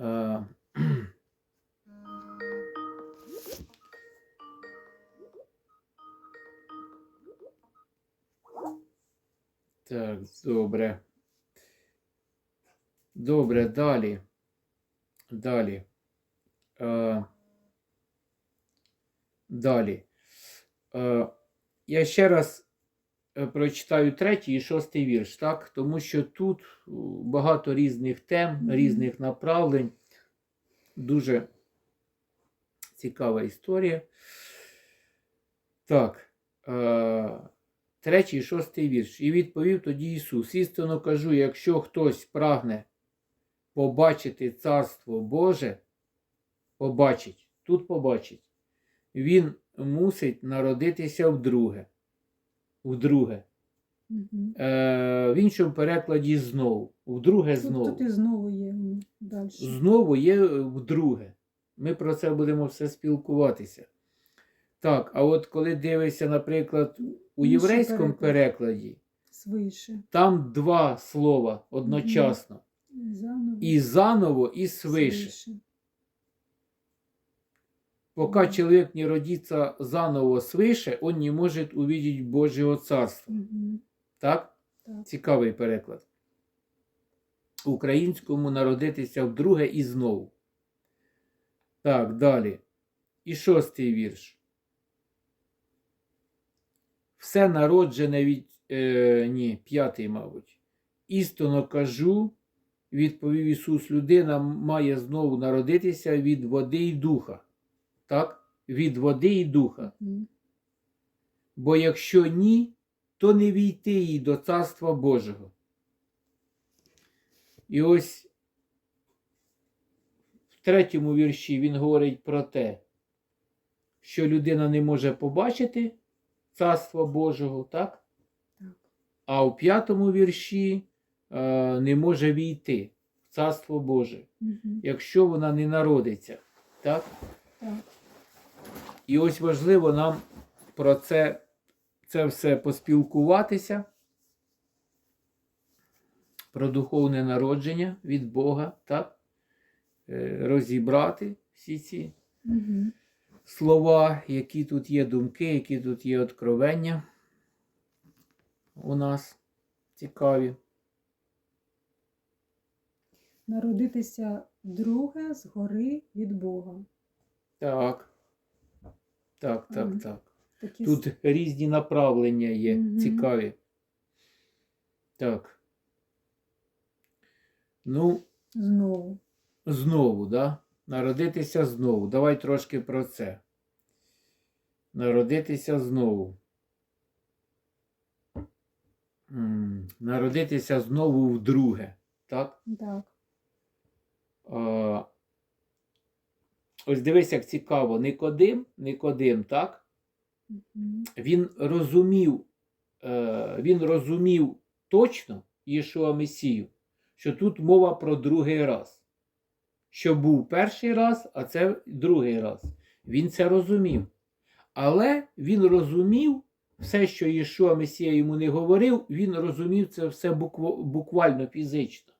Е, Так, добре. Добре, далі. Далі. Е, далі. Е, я ще раз прочитаю третій і шостий вірш, так? Тому що тут багато різних тем, різних направлень. Дуже цікава історія. Так. Е, третій і шостий вірш. І відповів тоді Ісус: Істинно кажу, якщо хтось прагне побачити Царство Боже, побачить, тут побачить, він мусить народитися вдруге. Вдруге. Е, в іншому перекладі знову. Вдруге Тут, знову. тут і знову є далі. Знову є е, вдруге. Ми про це будемо все спілкуватися. Так, а от коли дивишся, наприклад, у Інший єврейському переклад. перекладі, Свише. там два слова одночасно. Заново. І заново, і свише. Свише. Пока человек не родится заново свыше, он не может увидеть Божьего Царства. Мгм. Так? Так. Цікавий переклад. Українському народитися вдруге і знову. Так, далі. І шостий вірш. Все народжене від. Е, ні, п'ятий, мабуть. Істинно кажу, відповів Ісус, людина має знову народитися від води і духа. Так? Від води і духа. Бо якщо ні, то не війти їй до Царства Божого. І ось в третьому вірші він говорить про те, що людина не може побачити Царства Божого, так? Так. А у п'ятому вірші е, не може війти в Царство Боже, Мгм. якщо вона не народиться. Так? Так. І ось важливо нам про це, це все поспілкуватися, про духовне народження від Бога, так? Е, розібрати всі ці Мгм. слова, які тут є думки, які тут є откровення у нас цікаві. Народитися друге згори від Бога. Так. Так, так, Мгм. так. Такі Тут різні направлення є, Мгм. цікаві. Так. Ну, знову. знову, да? Народитися знову. Давай трошки про це. Народитися знову. М, Народитися знову вдруге. Так? Так. А, ось дивись, як цікаво. Никодим, Никодим, так? Він розумів, е, він розумів точно Єшуа Месію, що тут мова про другий раз. Що був перший раз, а це другий раз. Він це розумів. Але він розумів все, що Єшуа Месія йому не говорив, він розумів це все букв- буквально фізично.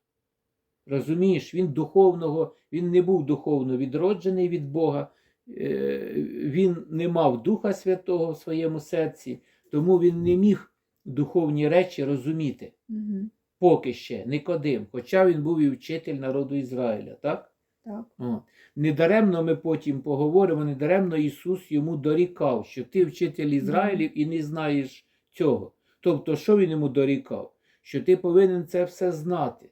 Розумієш, він духовного, він не був духовно відроджений від Бога, е, він не мав Духа Святого в своєму серці, тому він не міг духовні речі розуміти. Мгм. Поки ще Никодим, хоча він був і вчитель народу Ізраїля, так? Так. О. Недаремно ми потім поговоримо, недаремно Ісус йому дорікав, що ти вчитель Ізраїлів і не знаєш цього. Тобто, що він йому дорікав? Що ти повинен це все знати.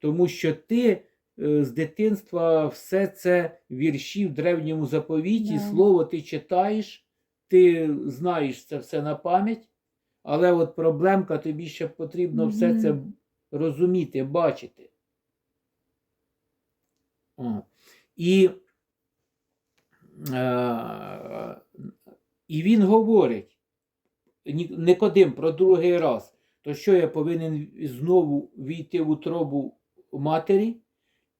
Тому що ти е, з дитинства все це вірші в древньому заповіті, Да. слово ти читаєш, ти знаєш це все на пам'ять, але от проблемка тобі ще потрібно все це розуміти, бачити. О. І, е, і він говорить, Никодим про другий раз, то що я повинен знову війти в утробу матері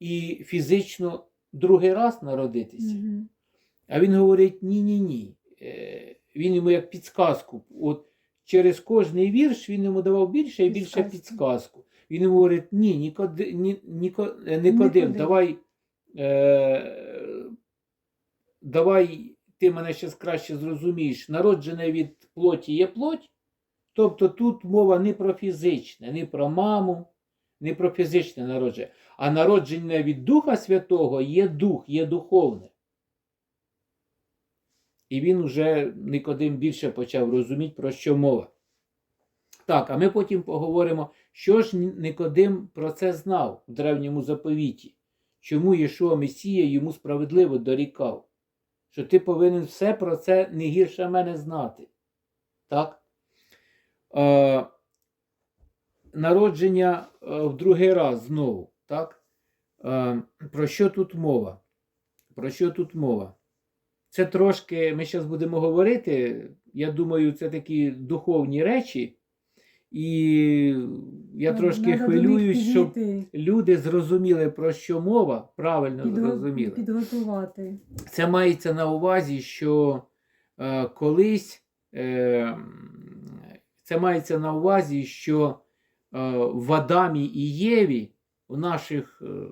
і фізично другий раз народитися? Мгм. А він говорить: ні-ні ні. Е, Він йому як підсказку. От через кожний вірш він йому давав більше і більше Підсказку. Він йому говорить: ні, Нікоди, ні, Ніко, е, Никодим. давай е, давай ти мене ще краще зрозумієш, народжене від плоті є плоть. Тобто тут мова не про фізичне, не про маму, не про фізичне народження, а народження від Духа Святого є дух, є духовне. І він уже Никодим більше почав розуміти, про що мова. Так, а ми потім поговоримо, що ж Никодим про це знав в древньому заповіті, чому Єшуа Месія йому справедливо дорікав, що ти повинен все про це не гірше мене знати. Так? Е, народження е, в другий раз знову. Так? Е, про що тут мова? Про що тут мова? Це трошки, ми зараз будемо говорити. Я думаю, це такі духовні речі. І я Надо- трошки хвилююсь, щоб люди зрозуміли, про що мова, правильно підго- зрозуміли. підготувати. Це мається на увазі, що е, колись е, це мається на увазі, що в Адамі і Єві, у наших е,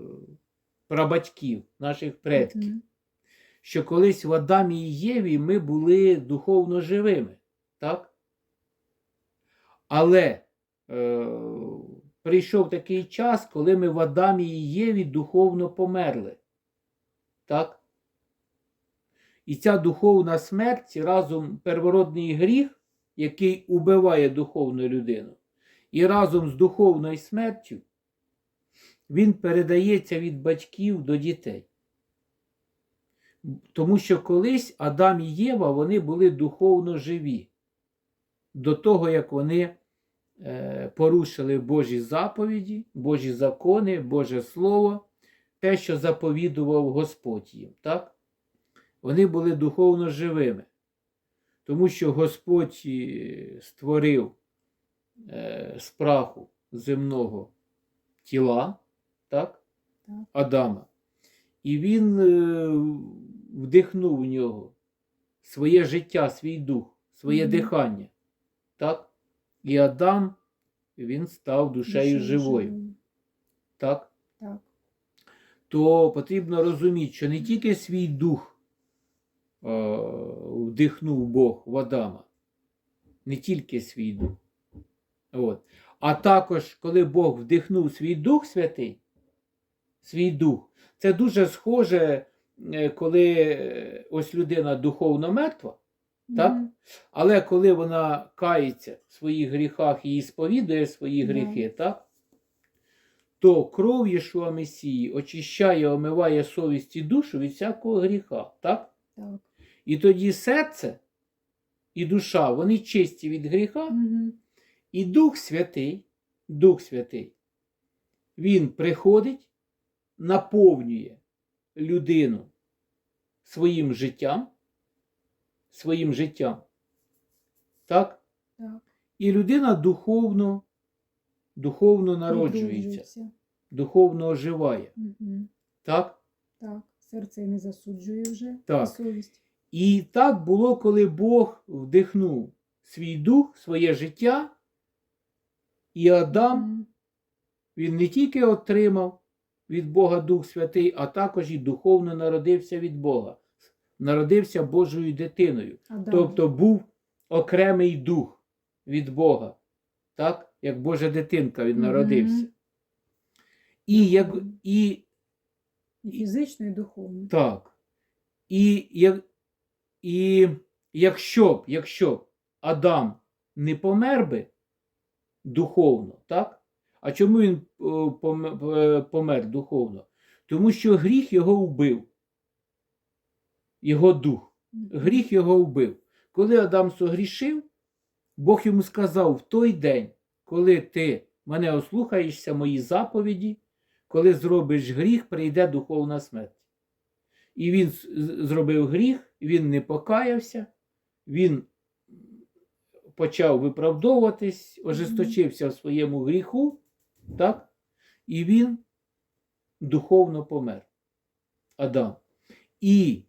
прабатьків, наших предків, що колись в Адамі і Єві ми були духовно живими. Так? Але е, прийшов такий час, коли ми в Адамі і Єві духовно померли. Так? І ця духовна смерть разом первородний гріх, який убиває духовну людину, і разом з духовною смертю він передається від батьків до дітей. Тому що колись Адам і Єва вони були духовно живі до того, як вони е, порушили Божі заповіді, Божі закони, Боже Слово, те, що заповідував Господь їм. Так? Вони були духовно живими, тому що Господь е, створив з праху земного тіла, так? Адама. І він е, вдихнув в нього своє життя, свій дух, своє Мгм. дихання. Так? І Адам він став душею Душею живою. Так? Так. То потрібно розуміти, що не тільки свій дух е, вдихнув Бог в Адама, не тільки свій дух. От. А також, коли Бог вдихнув свій Дух Святий, свій дух, це дуже схоже, е, коли е, ось людина духовно мертва, Так? Мгм. але коли вона кається в своїх гріхах і сповідує свої гріхи, так? то кров Єшуа Месії очищає, омиває совість і душу від всякого гріха. Так? Так. І тоді серце і душа, вони чисті від гріха, Мгм. І Дух Святий, Дух Святий, він приходить, наповнює людину своїм життям, своїм життям. Так? Так. І людина духовно, духовно народжується, духовно оживає. Мгм. Так? Так. Серце не засуджує вже. Так. а Совість. І так було, коли Бог вдихнув свій дух, своє життя, і Адам Він не тільки отримав від Бога Дух Святий, а також і духовно народився від Бога, народився Божою дитиною. Адам. Тобто був окремий дух від Бога, так? як Божа дитинка він народився. І, як, і І фізично, і духовно. так. І, як, і якщо б, якщо б Адам не помер би духовно, так? А чому він е, е, помер духовно? Тому що гріх його вбив. Його дух. Гріх його вбив. Коли Адам согрішив, Бог йому сказав: в той день, коли ти мене ослухаєшся, мої заповіді, коли зробиш гріх, прийде духовна смерть. І він зробив гріх, він не покаявся, він почав виправдовуватись, ожесточився в своєму гріху, так? і він духовно помер. Адам. І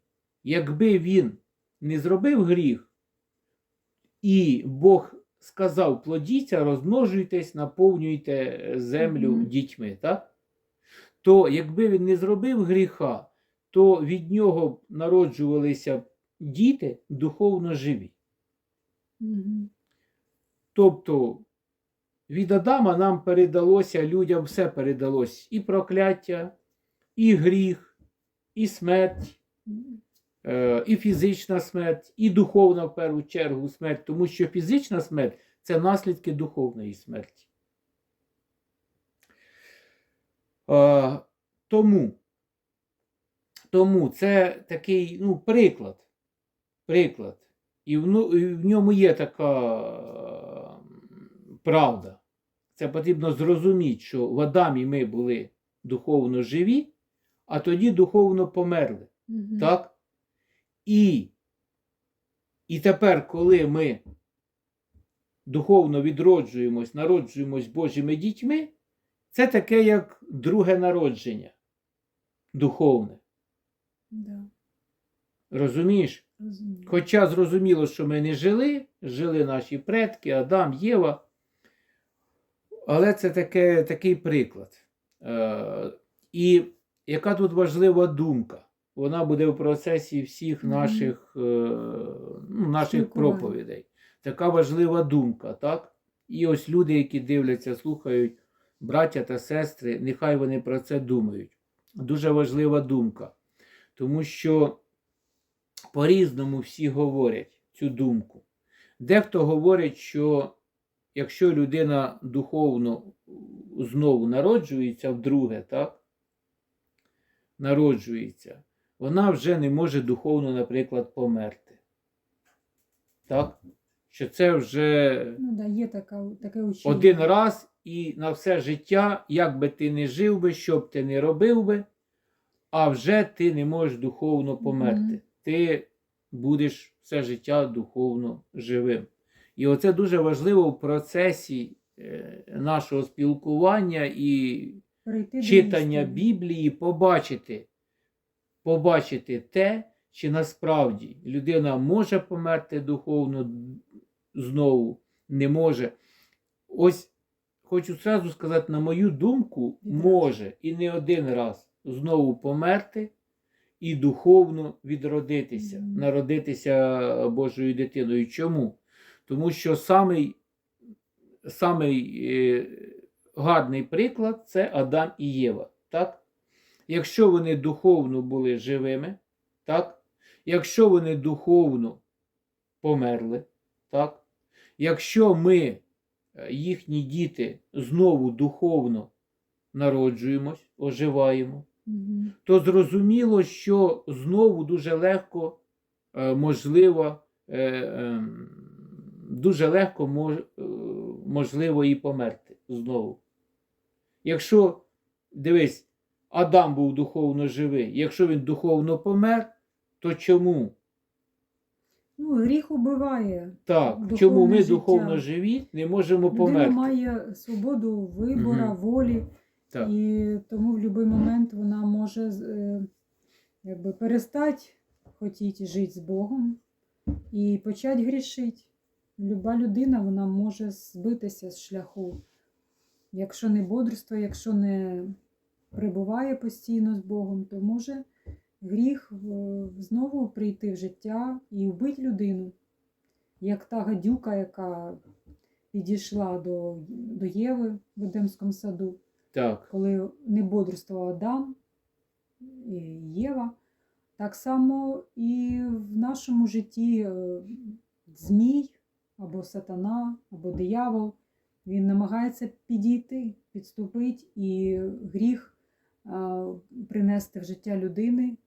якби він не зробив гріх, і Бог сказав: плодіться, розмножуйтесь, наповнюйте землю Мгм. дітьми, так? то якби він не зробив гріха, то від нього народжувалися діти духовно живі. Мгм. Тобто від Адама нам передалося, людям все передалось і прокляття, і гріх, і смерть, е, і фізична смерть, і духовна в першу чергу смерть, тому що фізична смерть це наслідки духовної смерті. Е, Тому, тому це такий ну, приклад. Приклад. І в, ну- і в ньому є така правда. Це потрібно зрозуміти, що в Адамі ми були духовно живі, а тоді духовно померли. Мгм. Так? І, і тепер, коли ми духовно відроджуємось, народжуємось Божими дітьми, це таке як друге народження духовне. Да, Розумієш? Хоча зрозуміло, що ми не жили, жили наші предки, Адам, Єва. Але це таке, такий приклад. Е, і яка тут важлива думка? Вона буде в процесі всіх наших, е, ну, наших проповідей. Така важлива думка, так? І ось люди, які дивляться, слухають, браття та сестри, нехай вони про це думають. Дуже важлива думка. Тому що по-різному всі говорять цю думку. Дехто говорить, що якщо людина духовно знову народжується вдруге, так? Народжується, вона вже не може духовно, наприклад, померти. Так? Що це вже Ну, да, є така, таке учення. один раз і на все життя, як би ти не жив би, що б ти не робив би, а вже ти не можеш духовно померти. Мгм. Ти будеш все життя духовно живим. І оце дуже важливо в процесі е, нашого спілкування і Перейти до читання. Біблії побачити, побачити те, чи насправді людина може померти духовно знову, не може. Ось хочу зразу сказати, на мою думку, може і не один раз знову померти і духовно відродитися, народитися Божою дитиною. Чому? Тому що самий, самий е, гарний приклад це Адам і Єва. Так? Якщо вони духовно були живими, так? якщо вони духовно померли, так? якщо ми, е, їхні діти, знову духовно народжуємось, оживаємо, То зрозуміло, що знову дуже легко е, можливо, е, ем, дуже легко е, можливо і померти знову. Якщо, дивись, Адам був духовно живий, якщо він духовно помер, то чому? Ну, гріх убиває. Так, Духовне чому ми життя. духовно живі не можемо Людина померти? має свободу вибору, Мгм. волі, Так. і тому в будь-який момент вона може е, якби, перестати хотіти жити з Богом і почати грішити. Люба людина вона може збитися з шляху. Якщо не бодрствує, якщо не перебуває постійно з Богом, то може гріх знову прийти в життя і вбити людину. Як та гадюка, яка підійшла до, до Єви в Едемському саду, Так. коли не бодрствував Адам і Єва. Так само і в нашому житті е, змій або сатана, або диявол, він намагається підійти, підступити і гріх е, принести в життя людини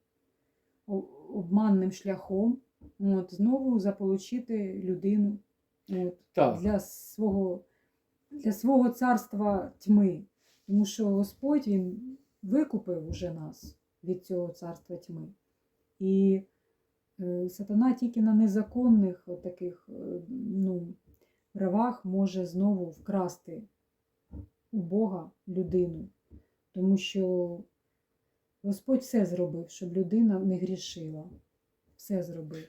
обманним шляхом, от, знову заполучити людину от, Так. для, свого, для свого царства тьми. Тому що Господь Він викупив уже нас від цього царства тьми. І е, сатана тільки на незаконних таких е, ну, правах може знову вкрасти у Бога людину. Тому що Господь все зробив, щоб людина не грішила. Все зробив.